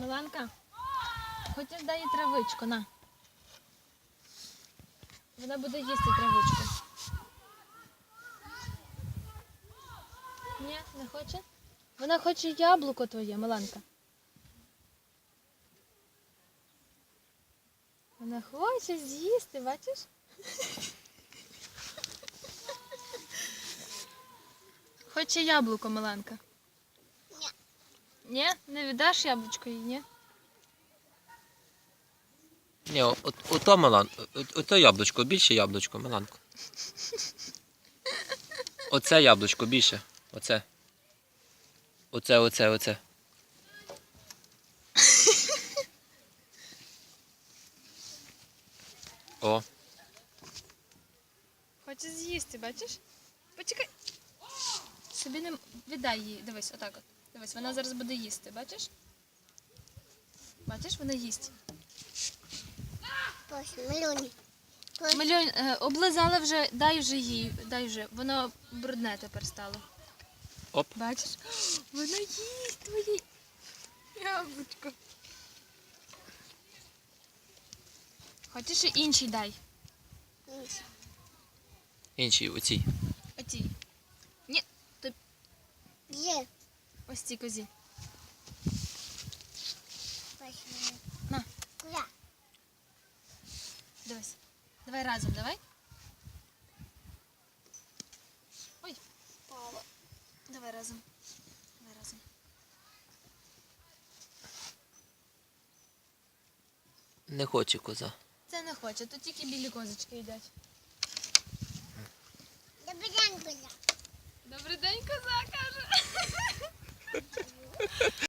Миланка, хочеш дай їй травичку, на. Вона буде їсти травичку. Ні, не хоче? Вона хоче яблуко твоє, Миланка. Вона хоче з'їсти, бачиш? Хоче яблуко, Миланка. Ні. Не віддаш яблучко їй, ні? Ні, от, ото Милан, от- ото яблучко, більше яблучко, Миланко. Оце яблучко більше. Оце. Оце, оце, оце. О, Хоче з'їсти, бачиш? Почекай. Собі не м- віддай їй. Дивись, отак от. Дивись, вона зараз буде їсти, бачиш? Бачиш, вона їсть. Ось мільйони. Е, облизала вже, дай вже їй, дай вже. Воно брудне тепер стало. Оп. Бачиш? Вона їсть твоє яблучко. Хочеш ще інший дай. інший оцій. Оці. Ось ці козі. На. Дивись. Давай разом, давай. Ой, Пало. давай разом. Давай разом. Не хоче коза. Це не хоче, тут тільки білі козочки їдять. Добрий день, куди? Добрий день, коза.